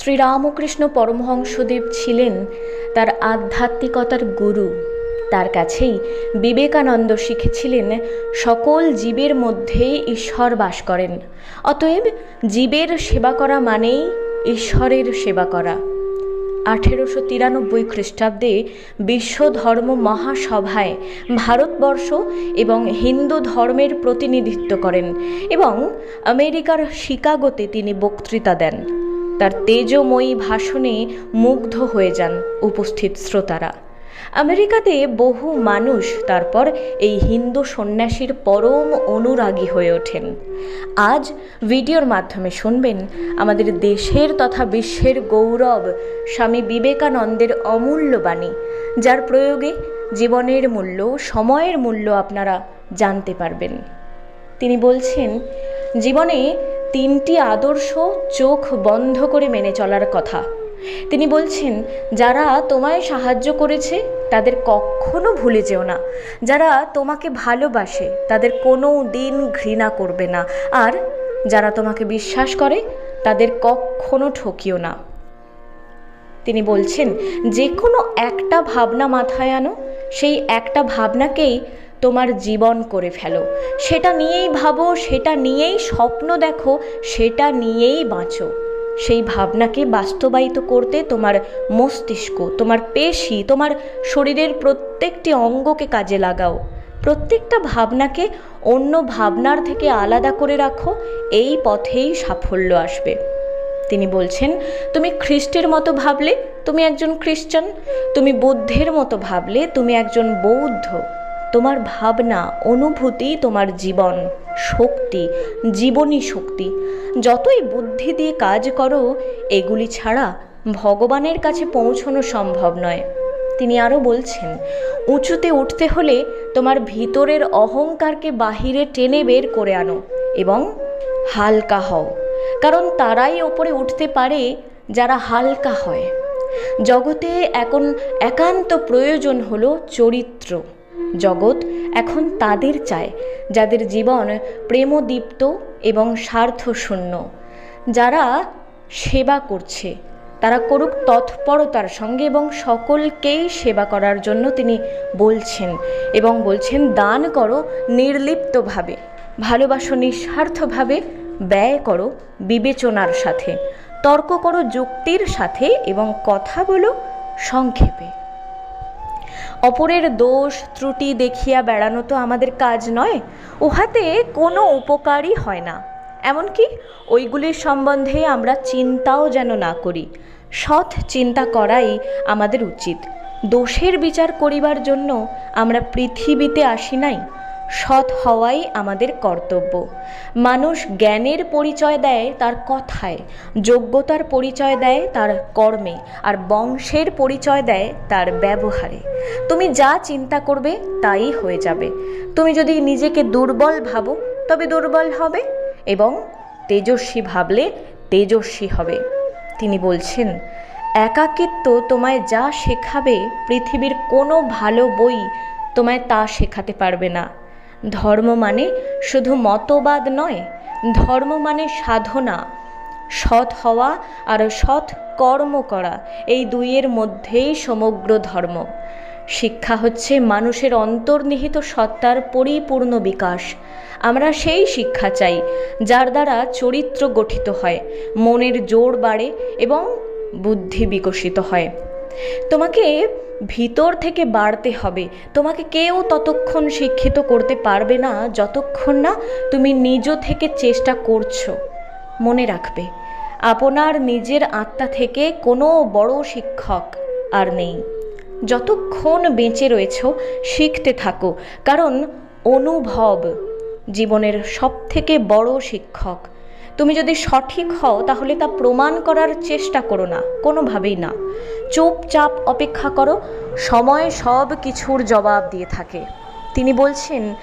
শ্রীরামকৃষ্ণ পরমহংসদেব ছিলেন তার আধ্যাত্মিকতার গুরু। তার কাছেই বিবেকানন্দ শিখেছিলেন, সকল জীবের মধ্যেই ঈশ্বর বাস করেন। অতএব জীবের সেবা করা মানেই ঈশ্বরের সেবা করা। আঠেরোশো তিরানব্বই খ্রিস্টাব্দে বিশ্ব ধর্ম মহাসভায় ভারতবর্ষ এবং হিন্দু ধর্মের প্রতিনিধিত্ব করেন এবং আমেরিকার শিকাগোতে তিনি বক্তৃতা দেন। তার তেজময়ী ভাষণে মুগ্ধ হয়ে যান উপস্থিত শ্রোতারা। আমেরিকাতে বহু মানুষ তারপর এই হিন্দু সন্ন্যাসীর পরম অনুরাগী হয়ে ওঠেন। আজ ভিডিওর মাধ্যমে শুনবেন আমাদের দেশের তথা বিশ্বের গৌরব, স্বামী বিবেকানন্দের অমূল্য বাণী, যার প্রয়োগে জীবনের মূল্য, সময়ের মূল্য আপনারা জানতে পারবেন। তিনি বলছেন, জীবনে তিনটি আদর্শ চোখ বন্ধ করে মেনে চলার কথা। তিনি বলছেন, যারা তোমায় সাহায্য করেছে, তাদের কখনো ভুলে যেও না। যারা তোমাকে ভালোবাসে, তাদের কোনো দিন ঘৃণা করবে না। আর যারা তোমাকে বিশ্বাস করে, তাদের কখনো ঠকিও না। তিনি বলছেন, যে কোনো একটা ভাবনা মাথায় আনো। সেই একটা ভাবনাকেই তোমার জীবন করে ফেলো। সেটা নিয়েই ভাবো, সেটা নিয়েই স্বপ্ন দেখো, সেটা নিয়েই বাঁচো। সেই ভাবনাকে বাস্তবায়িত করতে তোমার মস্তিষ্ক, তোমার পেশি, তোমার শরীরের প্রত্যেকটি অঙ্গকে কাজে লাগাও। প্রত্যেকটা ভাবনাকে অন্য ভাবনার থেকে আলাদা করে রাখো, এই পথেই সাফল্য আসবে। তিনি বলছেন, তুমি খ্রিস্টের মতো ভাবলে তুমি একজন খ্রিস্টান, তুমি বুদ্ধের মতো ভাবলে তুমি একজন বৌদ্ধ। তোমার ভাবনা, অনুভূতি, তোমার জীবন শক্তি, জীবনী শক্তি। যতই বুদ্ধি দিয়ে কাজ করো, এগুলি ছাড়া ভগবানের কাছে পৌঁছানো সম্ভব নয়। তিনি আরও বলছেন, উঁচুতে উঠতে হলে তোমার ভিতরের অহংকারকে বাহিরে টেনে বের করে আনো এবং হালকা হও। কারণ তারাই ওপরে উঠতে পারে যারা হালকা হয়। জগতে এখন একান্ত প্রয়োজন হলো চরিত্র। জগৎ এখন তাদের চায়, যাদের জীবন প্রেমদীপ্ত এবং স্বার্থশূন্য। যারা সেবা করছে, তারা করুক তৎপরতার সঙ্গে এবং সকলকেই সেবা করার জন্য তিনি বলছেন এবং বলছেন, দান করো নির্লিপ্তভাবে, ভালোবাসো নিঃস্বার্থভাবে, ব্যয় করো বিবেচনার সাথে, তর্ক করো যুক্তির সাথে এবং কথা বলো সংক্ষেপে। অপরের দোষ, ত্রুটি দেখিয়া বেড়ানো তো আমাদের কাজ নয়, উহাতে কোনো উপকারই হয় না। এমনকি ওইগুলির সম্বন্ধে আমরা চিন্তাও যেন না করি, সৎ চিন্তা করাই আমাদের উচিত। দোষের বিচার করিবার জন্য আমরা পৃথিবীতে আসি নাই সৎ হওয়াই আমাদের কর্তব্য। মানুষ জ্ঞানের পরিচয় দেয় তার কথায়, যোগ্যতার পরিচয় দেয় তার কর্মে, আর বংশের পরিচয় দেয় তার ব্যবহারে। তুমি যা চিন্তা করবে তাই হয়ে যাবে। তুমি যদি নিজেকে দুর্বল ভাবো, তবে দুর্বল হবে এবং তেজস্বী ভাবলে তেজস্বী হবে। তিনি বলছেন, একাকিত্ব তোমায় যা শেখাবে, পৃথিবীর কোনো ভালো বই তোমায় তা শেখাতে পারবে না। ধর্ম মানে শুধু মতবাদ নয়, ধর্ম মানে সাধনা। সৎ হওয়া আর সৎ কর্ম করা, এই দুইয়ের মধ্যেই সমগ্র ধর্ম। শিক্ষা হচ্ছে মানুষের অন্তর্নিহিত সত্তার পরিপূর্ণ বিকাশ। আমরা সেই শিক্ষা চাই, যার দ্বারা চরিত্র গঠিত হয়, মনের জোর বাড়ে এবং বুদ্ধি বিকশিত হয়। তোমাকে ভিতর থেকে বাড়তে হবে। তোমাকে কেউ ততক্ষণ শিক্ষিত করতে পারবে না, যতক্ষণ না তুমি নিজ থেকে চেষ্টা করছ। মনে রাখবে, আপনার নিজের আত্মা থেকে কোনো বড় শিক্ষক আর নেই। যতক্ষণ বেঁচে রয়েছ, শিখতে থাকো, কারণ অনুভব জীবনের সবথেকে বড় শিক্ষক। তুমি যদি সঠিক হও, তাহলে তা প্রমাণ করার চেষ্টা করো না, কোনোভাবেই না। চুপচাপ অপেক্ষা করো, সময় সব কিছুর জবাব দিয়ে থাকে। তিনি বলছেন,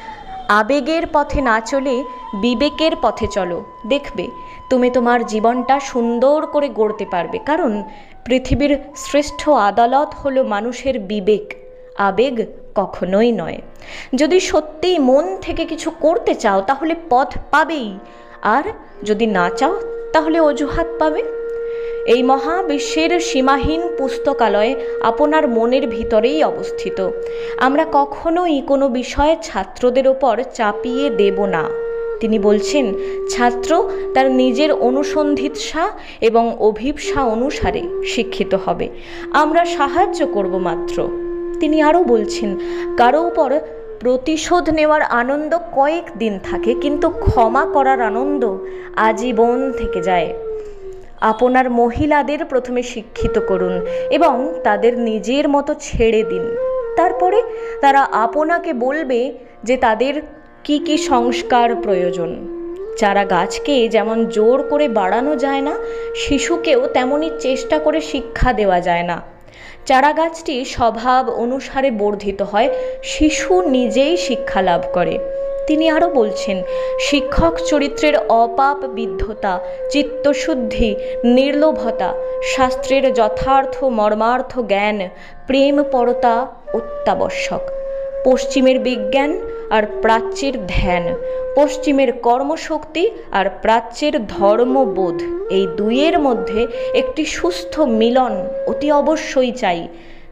আবেগের পথে না চলে, বিবেকের পথে চলো। দেখবে, তুমি তোমার জীবনটা সুন্দর করে গড়তে পারবে। কারণ, পৃথিবীর শ্রেষ্ঠ আদালত হলো মানুষের বিবেক। আবেগ কখনোই নয়। যদি সত্যিই মন থেকে কিছু করতে চাও, তাহলে পথ পাবেই। আর যদি না চাও, তাহলে অজুহাত পাবে। এই মহাবিশ্বের সীমাহীন পুস্তকালয় আপনার মনের ভিতরেই অবস্থিত। আমরা কখনোই কোনো বিষয়ে ছাত্রদের ওপর চাপিয়ে দেব না। তিনি বলছেন, ছাত্র তার নিজের অনুসন্ধিৎসা এবং অভিপ্সা অনুসারে শিক্ষিত হবে। আমরা সাহায্য করব মাত্র। তিনি আরও বলছেন, কারও উপর প্রতিশোধ নেওয়ার আনন্দ কয়েক দিন থাকে, কিন্তু ক্ষমা করার আনন্দ আজীবন থেকে যায়। আপনার মহিলাদের প্রথমে শিক্ষিত করুন এবং তাদের নিজের মতো ছেড়ে দিন। তারপরে তারা আপনাকে বলবে যে তাদের কি কি সংস্কার প্রয়োজন। চারা গাছকে যেমন জোর করে বাড়ানো যায় না, শিশুকেও তেমনই চেষ্টা করে শিক্ষা দেওয়া যায় না। চারা গাছটি স্বভাব অনুসারে বর্ধিত হয়, শিশু নিজেই শিক্ষা লাভ করে। তিনি আরও বলছেন, শিক্ষক চরিত্রের অপাপ বিদ্ধতা, চিত্তশুদ্ধি, নির্লোভতা, শাস্ত্রের যথার্থ মর্মার্থ জ্ঞান, প্রেম পরতা অত্যাবশ্যক। পশ্চিমের বিজ্ঞান আর প্রাচ্যের ধ্যান, পশ্চিমের কর্মশক্তি আর প্রাচ্যের ধর্মবোধ, এই দুইয়ের মধ্যে একটি সুস্থ মিলন অতি অবশ্যই চাই।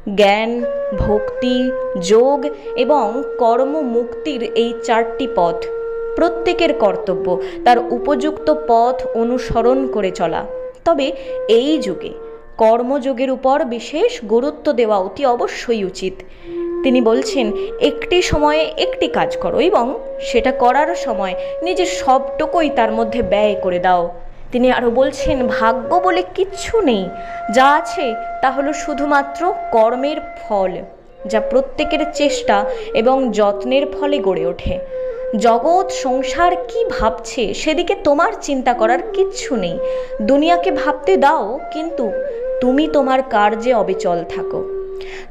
জ্ঞান, ভক্তি, যোগ এবং কর্মমুক্তির এই চারটি পথ, প্রত্যেকের কর্তব্য, তার উপযুক্ত পথ অনুসরণ করে চলা। তবে এই যুগে কর্মযোগের উপর বিশেষ গুরুত্ব দেওয়া অতি অবশ্যই উচিত। তিনি বলছেন, একটি সময়ে একটি কাজ করো এবং সেটা করার সময় নিজের সবটুকুই তার মধ্যে ব্যয় করে দাও। তিনি আরও বলছেন, ভাগ্য বলে কিচ্ছু নেই। যা আছে তা হলো শুধুমাত্র কর্মের ফল, যা প্রত্যেকের চেষ্টা এবং যত্নের ফলে গড়ে ওঠে। জগৎ সংসার কি ভাবছে সেদিকে তোমার চিন্তা করার কিচ্ছু নেই। দুনিয়াকে ভাবতে দাও, কিন্তু তুমি তোমার কার্যে অবিচল থাকো।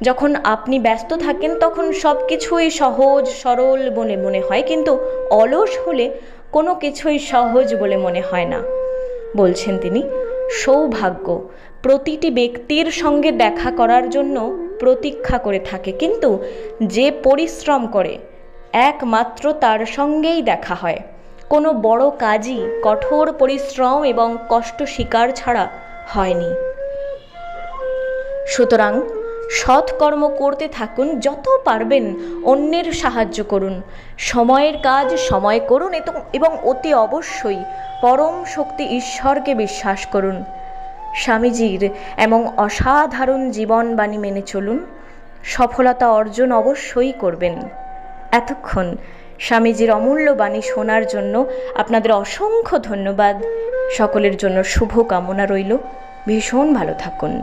যখন আপনি ব্যস্ত থাকেন, তখন সব কিছুই সহজ, সরল বলে মনে হয়, কিন্তু অলস হলে কোনো কিছুই সহজ বলে মনে হয় না। বলছেন তিনি, সৌভাগ্য, প্রতিটি ব্যক্তির সঙ্গে দেখা করার জন্য প্রতীক্ষা করে থাকে। কিন্তু যে পরিশ্রম করে, একমাত্র তার সঙ্গেই দেখা হয়। কোনো বড় কাজই কঠোর পরিশ্রম এবং কষ্ট স্বীকার ছাড়া হয়নি। সুতরাং সৎকর্ম করতে থাকুন, যত পারবেন অন্যের সাহায্য করুন। সময়ের কাজ সময় করুন এবং অতি অবশ্যই পরম শক্তি ঈশ্বরকে বিশ্বাস করুন। স্বামীজির এমন অসাধারণ জীবনবাণী মেনে চলুন। সফলতা অর্জন অবশ্যই করবেন। এতক্ষণ স্বামীজির অমূল্য বাণী শোনার জন্য আপনাদের অসংখ্য ধন্যবাদ। সকলের জন্য শুভ কামনা রইল। ভীষণ ভালো থাকুন।